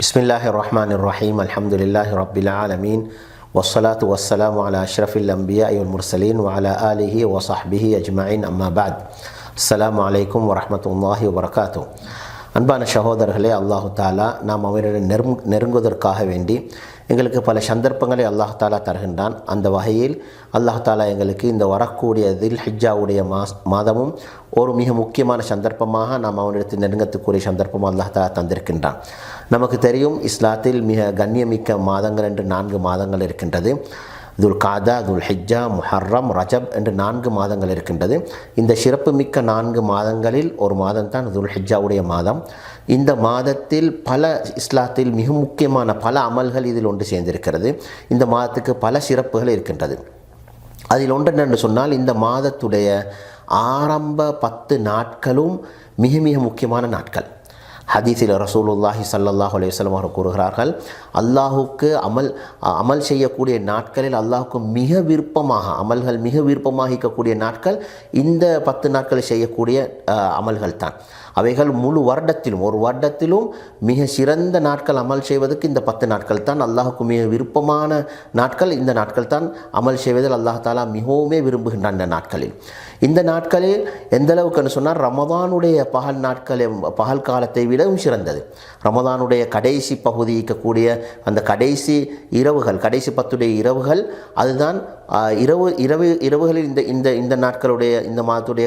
بسم الله الرحمن الرحيم الحمد لله رب العالمين والصلاة والسلام على أشرف الأنبياء والمرسلين وعلى آله وصحبه أجمعين أما بعد السلام عليكم ورحمة الله وبركاته அன்பான சகோதரர்களே அல்லாஹு தாலா நாம் அவரிடம் நெருங் நெருங்குவதற்காக வேண்டி எங்களுக்கு பல சந்தர்ப்பங்களை அல்லாஹ் தாலா தருகின்றான். அந்த வகையில் அல்லாஹ் தாலா எங்களுக்கு இந்த வரக்கூடியதில் ஹிஜ்ஜாவுடைய மாஸ் மாதமும் ஒரு மிக முக்கியமான சந்தர்ப்பமாக நாம் அவனிடத்தில் நெருங்கத்துக்குரிய சந்தர்ப்பம் அல்லாஹ் தாலா தந்திருக்கின்றான். நமக்கு தெரியும் இஸ்லாத்தில் மிக கண்ணியமிக்க மாதங்கள் என்று நான்கு மாதங்கள் இருக்கின்றது. துல் காதா துல் ஹிஜ்ஜா முஹர்ரம் ரஜப் என்று நான்கு மாதங்கள் இருக்கின்றது. இந்த சிறப்புமிக்க நான்கு மாதங்களில் ஒரு மாதம் தான் துல் ஹிஜ்ஜாவுடைய மாதம். இந்த மாதத்தில் பல இஸ்லாத்தில் மிக முக்கியமான பல அமல்கள் இதில் ஒன்று சேர்ந்திருக்கிறது. இந்த மாதத்துக்கு பல சிறப்புகள் இருக்கின்றது. அதில் ஒன்று என்னென்று சொன்னால் இந்த மாதத்துடைய ஆரம்ப பத்து நாட்களும் மிக மிக முக்கியமான நாட்கள். ஹதீஸில் ரசூலுல்லாஹி சல்லாஹ் அலையம் வஸல்லம் அவர்கள் கூறுகிறார்கள் அல்லாஹுக்கு அமல் அமல் செய்யக்கூடிய நாட்களில் அல்லாஹுக்கு மிக விருப்பமாக அமல்கள் மிக விருப்பமாக இருக்கக்கூடிய நாட்கள் இந்த பத்து நாட்களை செய்யக்கூடிய அமல்கள் தான். அவைகள் முழு வருடத்திலும் ஒரு வருடத்திலும் மிக சிறந்த நாட்கள் அமல் செய்வதற்கு இந்த பத்து நாட்கள் தான் அல்லாஹுக்கு மிக விருப்பமான நாட்கள். இந்த நாட்கள் தான் அமல் செய்வதில் அல்லாஹ் தாலா மிகவுமே விரும்புகின்றான் இந்த நாட்களில். இந்த நாட்களில் எந்த அளவுக்குன்னு சொன்னால் ரமதானுடைய பகல் நாட்களை பகல் காலத்தை விடவும் சிறந்தது. ரமதானுடைய கடைசி பகுதி இருக்கக்கூடிய அந்த கடைசி இரவுகள் கடைசி பத்துடைய இரவுகள் அதுதான் இரவு இரவு இரவுகளில் இந்த இந்த இந்த நாட்களுடைய இந்த மாதத்துடைய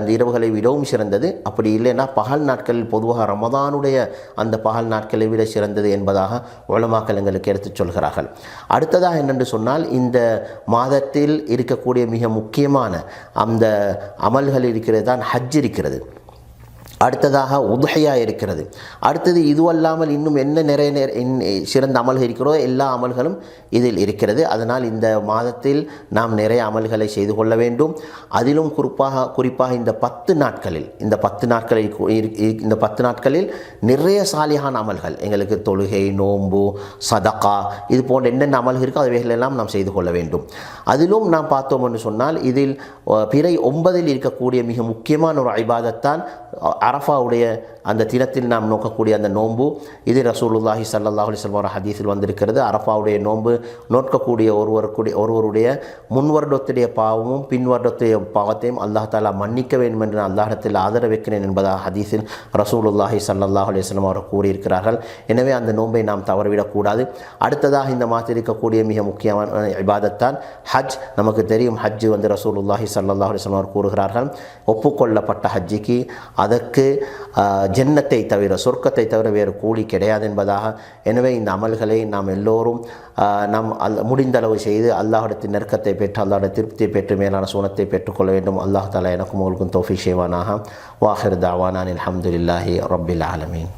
இந்த இரவுகளை விடவும் சிறந்தது. அப்படி இல்லைன்னா பகல் நாட்களில் பொதுவாக ரமதானுடைய அந்த பகல் நாட்களை விட சிறந்தது என்பதாக உலமாக்கள் எங்களுக்கு எடுத்துச் சொல்கிறார்கள். அடுத்ததாக என்னென்று சொன்னால் இந்த மாதத்தில் இருக்கக்கூடிய மிக முக்கியமான அந்த அமல்கள் இருக்கிறது தான் ஹஜ் இருக்கிறது. அடுத்ததாக உதகையா இருக்கிறது. அடுத்தது இதுவல்லாமல் இன்னும் என்ன நிறைய நேர சிறந்த அமல்கள் இருக்கிறதோ எல்லா அமல்களும் இதில் இருக்கிறது. அதனால் இந்த மாதத்தில் நாம் நிறைய அமல்களை செய்து கொள்ள வேண்டும். அதிலும் குறிப்பாக குறிப்பாக இந்த பத்து நாட்களில் இந்த பத்து நாட்களில் இந்த பத்து நாட்களில் நிறைய சாலியான அமல்கள் எங்களுக்கு தொழுகை நோம்பு சதக்கா இது போன்ற என்னென்ன அமல்கள் இருக்கோ அவைகளெல்லாம் நாம் செய்து கொள்ள வேண்டும். அதிலும் நாம் பார்த்தோம் என்று சொன்னால் இதில் பிறை ஒன்பதில் இருக்கக்கூடிய மிக முக்கியமான ஒரு ஐபாதத்தான் அரஃபாவுடைய அந்த தினத்தில் நாம் நோக்கக்கூடிய அந்த நோன்பு இது ரசூலுல்லாஹி சல்லாஹ் அலிஸ்லாம் ஹதீஸில் வந்திருக்கிறது. அரஃபாவுடைய நோன்பு நோக்கக்கூடிய ஒருவருக்குடைய ஒருவருடைய முன் வருடத்துடைய பாவமும் பின் வருடத்துடைய பாவத்தையும் அல்லாஹ் தாலா மன்னிக்க வேண்டும் என்று அல்லாஹத்தில் ஆதரவு வைக்கிறேன் என்பதாக ஹதீஸில் ரசூலுல்லாஹி சல்லாஹ் அலிஸ்லாம் அவர் கூறியிருக்கிறார்கள். எனவே அந்த நோன்பை நாம் தவறவிடக்கூடாது. அடுத்ததாக இந்த மாதத்தில் இருக்கக்கூடிய மிக முக்கியமான இபாதத்தான் ஹஜ். நமக்கு தெரியும் ஹஜ்ஜு வந்து ரசூலுல்லாஹி சல்லாஹ் அலிஸ்லாம் அவர் கூறுகிறார்கள் ஒப்புக்கொள்ளப்பட்ட ஹஜ்ஜிக்கு அதற்கு ஜென்னத்தை தவிர சொர்க்கத்தை தவிர வேறு கூலி கிடையாது என்பதாக. எனவே இந்த அமல்களை நாம் எல்லோரும் நாம் அல் முடிந்தளவு செய்து அல்லாஹிடத்தின் நெருக்கத்தை பெற்று அல்லாஹோட திருப்தியை பெற்று மேலான சூனத்தை பெற்றுக்கொள்ள வேண்டும். அல்லாஹ் தாலா எனக்கும் உங்களுக்கும் தோஃபி செய்வானாக. வாஹிர் தாவானான் அலமதுல்லாஹி ரபில் ஆலமீன்.